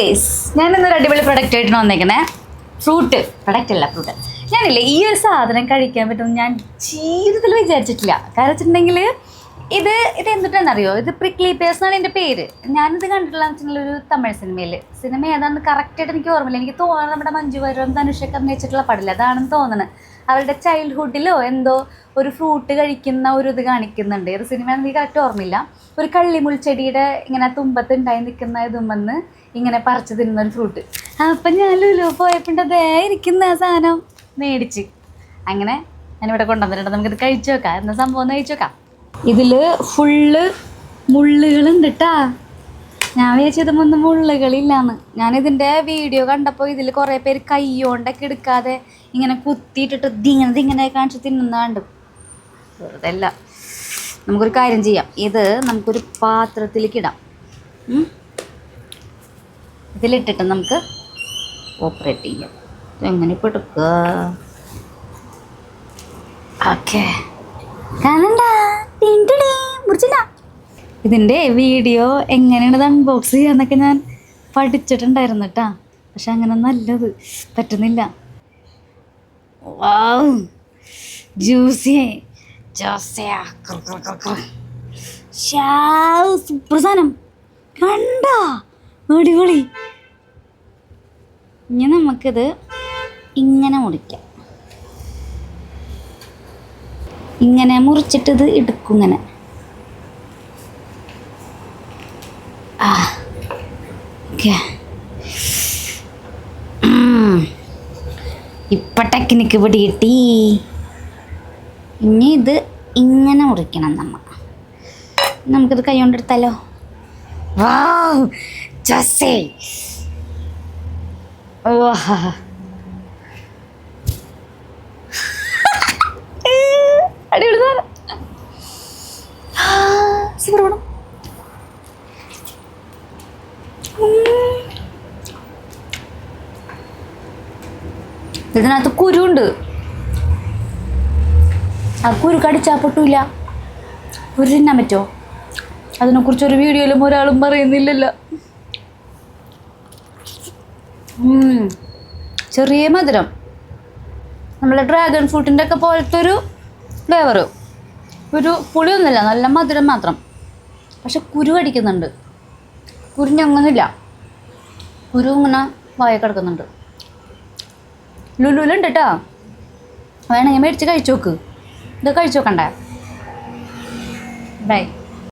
Guys ഞാൻ ഇന്നൊരു അടിപൊളി പ്രൊഡക്റ്റ് ആയിട്ട് വന്നേക്കണേ ഫ്രൂട്ട് പ്രൊഡക്റ്റ് അല്ല ഫ്രൂട്ട് ഞാനില്ലേ ഈ ഒരു സാധനം കഴിക്കാൻ പറ്റുമെന്ന് ഞാൻ ജീവിതത്തിൽ വിചാരിച്ചിട്ടില്ല. കാരണം വെച്ചിട്ടുണ്ടെങ്കിൽ ഇത് ഇത് എന്തിട്ടാണെന്നറിയോ ഇത് പ്രിക്ലി എന്നാണ് എന്റെ പേര്. ഞാനിത് കണ്ടിട്ടുള്ള ഒരു തമിഴ് സിനിമയിൽ സിനിമ ഏതാണെന്ന് കറക്റ്റായിട്ട് എനിക്ക് ഓർമ്മയില്ല. എനിക്ക് തോന്നുന്നത് നമ്മുടെ മഞ്ജു വാര്യരും ധനുഷൊക്കെ അഭിനയിച്ചിട്ടുള്ള പടില്ല അതാണെന്ന് തോന്നുന്നത് അവരുടെ ചൈൽഡ്ഹുഡിലോ എന്തോ ഒരു ഫ്രൂട്ട് കഴിക്കുന്ന ഒരു ഇത് കാണിക്കുന്നുണ്ട്. ഏത് സിനിമ എനിക്ക് കറക്റ്റ് ഓർമ്മയില്ല. ഒരു കള്ളിമുൾച്ചെടിയുടെ ഇങ്ങനെ തുമ്പത്ത് ഉണ്ടായി നിൽക്കുന്ന ഇതുമെന്ന് ഇങ്ങനെ പറിച്ചു തിന്നുന്ന ഒരു ഫ്രൂട്ട് അപ്പം ഞാൻ ലുലു പോയപ്പോൾ അതേ ഇരിക്കുന്ന സാധനം മേടിച്ച്. അങ്ങനെ ഞാനിവിടെ കൊണ്ടുവന്നിട്ടുണ്ട്. നമുക്കിത് കഴിച്ചു നോക്കാം. എന്താ സംഭവം എന്ന് കഴിച്ചു നോക്കാം. ഇതിൽ ഫുള്ള് മുള്ളുകളുണ്ട് കേട്ടാ ഞാൻ വിചാരിച്ചത് ഒന്നും മുള്ളുകളില്ലാന്ന്. ഞാനിതിന്റെ വീഡിയോ കണ്ടപ്പോൾ ഇതിൽ കുറേ പേര് കൈയോണ്ടൊക്കെ എടുക്കാതെ ഇങ്ങനെ കുത്തിയിട്ടിട്ട് ഇങ്ങനെ ഇങ്ങനെ കാണിച്ച് തിന്നുന്ന കണ്ടു വെറുതെ അല്ല നമുക്കൊരു കാര്യം ചെയ്യാം. ഇത് നമുക്കൊരു പാത്രത്തിലേക്ക് ഇടാം. ഇതിലിട്ടിട്ട് നമുക്ക് ഓപ്പറേറ്റ് ചെയ്യാം. എങ്ങനെ ഇപ്പോൾ എടുക്കുക ഓക്കെ. കാണണ്ട. ഇതിന്റെ വീഡിയോ എങ്ങനെയാണ് അൺബോക്സ് ചെയ്യാന്നൊക്കെ ഞാൻ പഠിച്ചിട്ടുണ്ടായിരുന്നു കേട്ടാ പക്ഷെ അങ്ങനെ നല്ലത് പറ്റുന്നില്ല. വാവ് ഇനി നമുക്കിത് ഇങ്ങനെ മുറിക്കാം. ഇങ്ങനെ മുറിച്ചിട്ട് ഇത് എടുക്കും ഇങ്ങനെ. ആ ഓക്കെ. ഇപ്പം ടെക്നിക്ക് പിടികിട്ടി ഇനി ഇത് ഇങ്ങനെ മുറിക്കണം നമ്മൾ നമുക്കിത് കൈ കൊണ്ടെടുത്താലോ വാ ജസേ. വാ അടിപൊളി സാധനം സൂപ്പർ പണം ഇതിനകത്ത് കുരുണ്ട്. ആ കുരു കടിച്ചാൽ പൊട്ടൂല. കുരു തിന്നാൻ പറ്റുമോ അതിനെക്കുറിച്ചൊരു വീഡിയോയിലും ഒരാളും പറയുന്നില്ലല്ലോ. ചെറിയ മധുരം. നമ്മളെ ഡ്രാഗൺ ഫ്രൂട്ടിന്റെ ഒക്കെ പോലത്തെ ഒരു ഫ്ലേവർ ഒരു പുളിയൊന്നുമില്ല നല്ല മധുരം മാത്രം. പക്ഷെ കുരു കടിക്കുന്നുണ്ട്. കുരുഞ്ഞങ്ങനില്ല കുരു ഇങ്ങനെ വായ കിടക്കുന്നുണ്ട്. ലുലുലുണ്ട് കേട്ടോ വേണമെങ്കിൽ മേടിച്ച് കഴിച്ചു നോക്ക് ഇത് കഴിച്ചു നോക്കണ്ടേ ബൈ